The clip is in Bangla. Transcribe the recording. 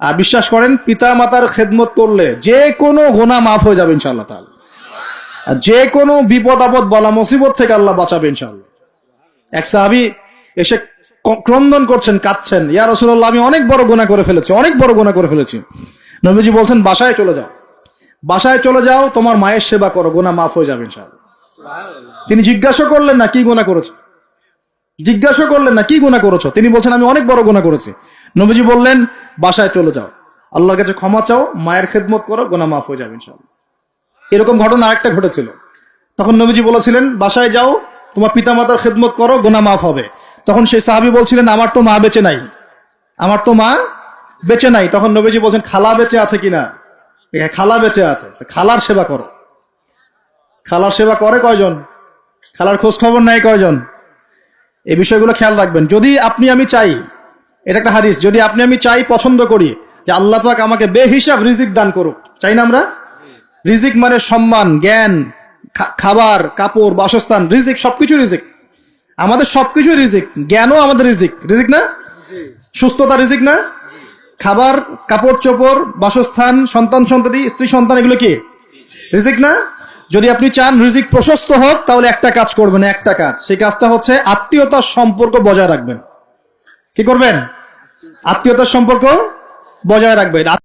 আর বিশ্বাস করেন পিতা মাতার খেদমত করলে যে কোনো গোনা মাফ হয়ে যাবে ইনশাআল্লাহ তাআলা। আর যে কোনো বিপদ আপদ বলা মুসিবত থেকে আল্লাহ বাঁচাবে ইনশাআল্লাহ। এক সাহাবি এসে ক্রন্দন করছেন কাঁদছেন ইয়া রাসূলুল্লাহ আমি অনেক বড় গোনা করে ফেলেছি অনেক বড় গোনা করে ফেলেছি। নবীজি বলছেন বাসায় চলে যাও। বাসায় চলে যাও তোমার মায়ের সেবা করো গোনা মাফ হয়ে যাবে ইনশাআল্লাহ। তিনি জিজ্ঞাসা করলেন না কি গোনা করেছ? জিজ্ঞাসা করলেন না কি গুণা করেছ? তিনি বলছেন আমি অনেক বড় গুণা করেছি। নবীজি বললেন, বাসায় চলে যাও। আল্লাহর কাছে ক্ষমা চাও, মায়ের খেদমত করো, গোনা মাফ হয়ে যাবে ইনশাআল্লাহ। এরকম ঘটনা আরেকটা ঘটেছিল। তখন নবীজি বলেছিলেন, বাসায় যাও, তোমার পিতামাতার খেদমত করো, গোনা মাফ হবে। তখন সেই সাহাবি বলছিলেন, আমার তো মা বেঁচে নাই। আমার তো মা বেঁচে নাই। তখন নবীজি বলছেন, খালা বেঁচে আছে কিনা খালা বেঁচে আছে। খালার সেবা করো। খালার সেবা করে কয়জন? খালার খোঁজ খবর নেয় কয়জন? এই বিষয়গুলো খেয়াল রাখবেন। যদি আপনি, আমি চাই এটা একটা হাদিস। যদি আপনি, আমি চাই, পছন্দ করি, যে আল্লাহ পাক আমাকে বেহিসাব রিজিক দান করুক। চাই না আমরা? রিজিক মানে সম্মান, জ্ঞান খাবার, কাপড়, বাসস্থান, রিজিক, সবকিছু রিজিক। আমাদের সবকিছু রিজিক। জ্ঞানও আমাদের রিজিক। রিজিক না? সুস্থতা রিজিক না? খাবার, কাপড়, চোপড়, বাসস্থান, সন্তান, সন্ততি, স্ত্রী, সন্তান, এগুলো কি? রিজিক না? যদি আপনি চান রিজিক প্রশস্ত হোক, তাহলে একটা কাজ করবেন, একটা কাজ। সেই কাজটা হচ্ছে আত্মীয়তার সম্পর্ক বজায় রাখবেন। কি করবেন? আত্মীয়তার সম্পর্ক বজায় রাখবেন।